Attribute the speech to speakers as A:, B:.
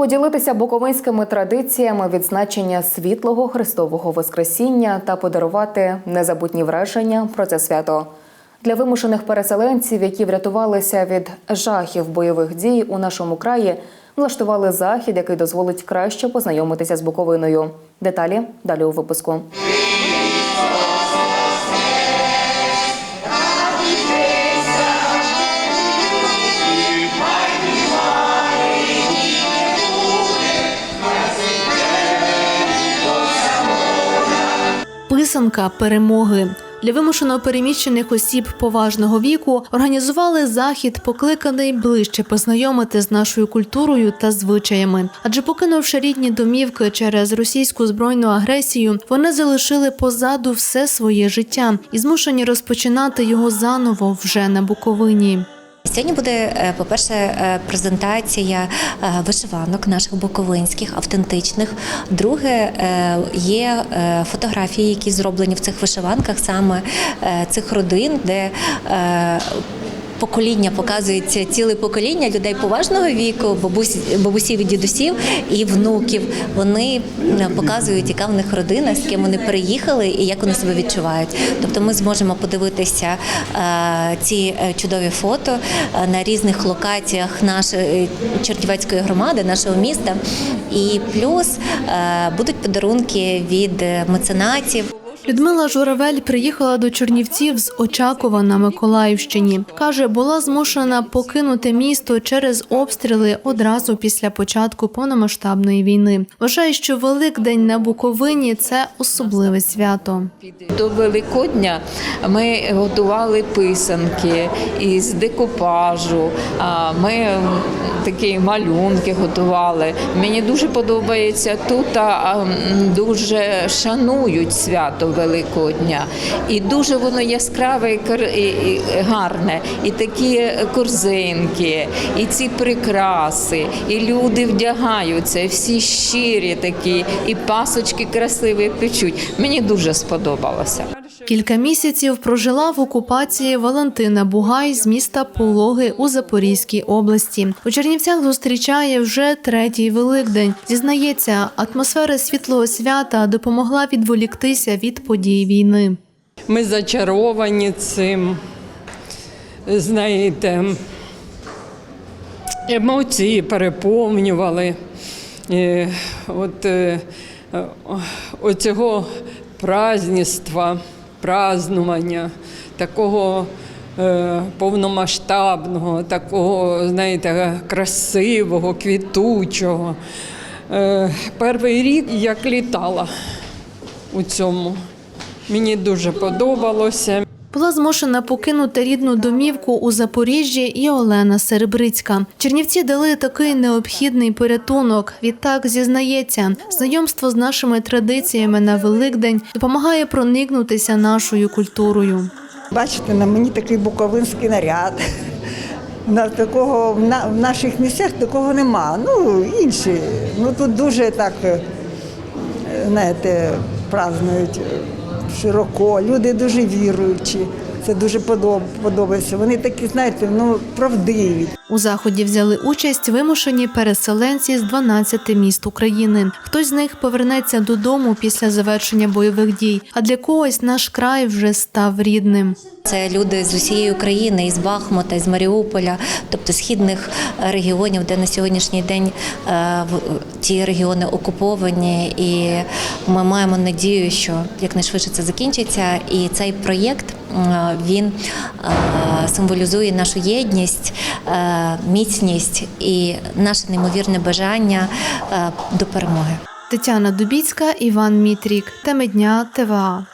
A: поділитися буковинськими традиціями відзначення світлого Христового Воскресіння та подарувати незабутні враження про це свято. Для вимушених переселенців, які врятувалися від жахів бойових дій у нашому краї, влаштували захід, який дозволить краще познайомитися з Буковиною. Деталі далі у випуску.
B: Писанка перемоги. Для вимушено переміщених осіб поважного віку організували захід, покликаний ближче познайомити з нашою культурою та звичаями. Адже покинувши рідні домівки через російську збройну агресію, вони залишили позаду все своє життя і змушені розпочинати його заново вже на Буковині.
C: Сьогодні буде, е, по-перше, е, презентація е, вишиванок наших буковинських, автентичних. Друге, є фотографії, які зроблені в цих вишиванках, саме цих родин, де Покоління показується ціле покоління людей поважного віку, бабусь, бабусів і дідусів і внуків. Вони е, показують, яка в них родина, з ким вони переїхали і як вони себе відчувають. Тобто, ми зможемо подивитися е, ці е, чудові фото на різних локаціях нашої Чортівецької громади, нашого міста. І плюс будуть подарунки від меценатів.
B: Людмила Журавель приїхала до Чернівців з Очакова на Миколаївщині. Каже, була змушена покинути місто через обстріли одразу після початку повномасштабної війни. Вважає, що Великдень на Буковині це особливе свято.
D: До Великодня ми готували писанки із декупажу. Ми такі малюнки готували. Мені дуже подобається тут. а, Дуже шанують свято Великодня. І дуже воно яскраве і гарне. І такі корзинки, і ці прикраси, і люди вдягаються, всі щирі такі, і пасочки красиві печуть. Мені дуже сподобалося.
B: Кілька місяців прожила в окупації Валентина Бугай з міста Пологи у Запорізькій області. У Чернівцях зустрічає вже третій Великдень. Зізнається, атмосфера світлого свята допомогла відволіктися від подій війни.
E: Ми зачаровані цим. Знаєте, емоції переповнювали. І от е, е, оцього праздніства, празнування, такого е, повномасштабного, такого, знаєте, красивого, квітучого. Е, перший рік як літала у цьому. Мені дуже подобалося.
B: Була змушена покинути рідну домівку у Запоріжжі і Олена Серебрицька. Чернівці дали такий необхідний порятунок. Відтак зізнається, знайомство з нашими традиціями на Великдень допомагає проникнутися нашою культурою.
F: Бачите, на мені такий буковинський наряд. На такого на, в наших місцях такого нема. Ну, інші. Ну тут дуже так, е, знаєте, празднують широко. Люди дуже віруючі. Це дуже подоб- подобається. Вони такі, знаєте, ну правдиві.
B: У заході взяли участь вимушені переселенці з 12 міст України. Хтось з них повернеться додому після завершення бойових дій, а для когось наш край вже став рідним.
C: Це люди з усієї України, із Бахмута, із Маріуполя, тобто східних регіонів, де на сьогоднішній день е, в- ті регіони окуповані, і ми маємо надію, що якнайшвидше це закінчиться. І цей проєкт е, він е, символізує нашу єдність, е, міцність і наше неймовірне бажання е, до перемоги.
B: Тетяна Дубіцька, Іван Мітрік. Теми дня ТВА.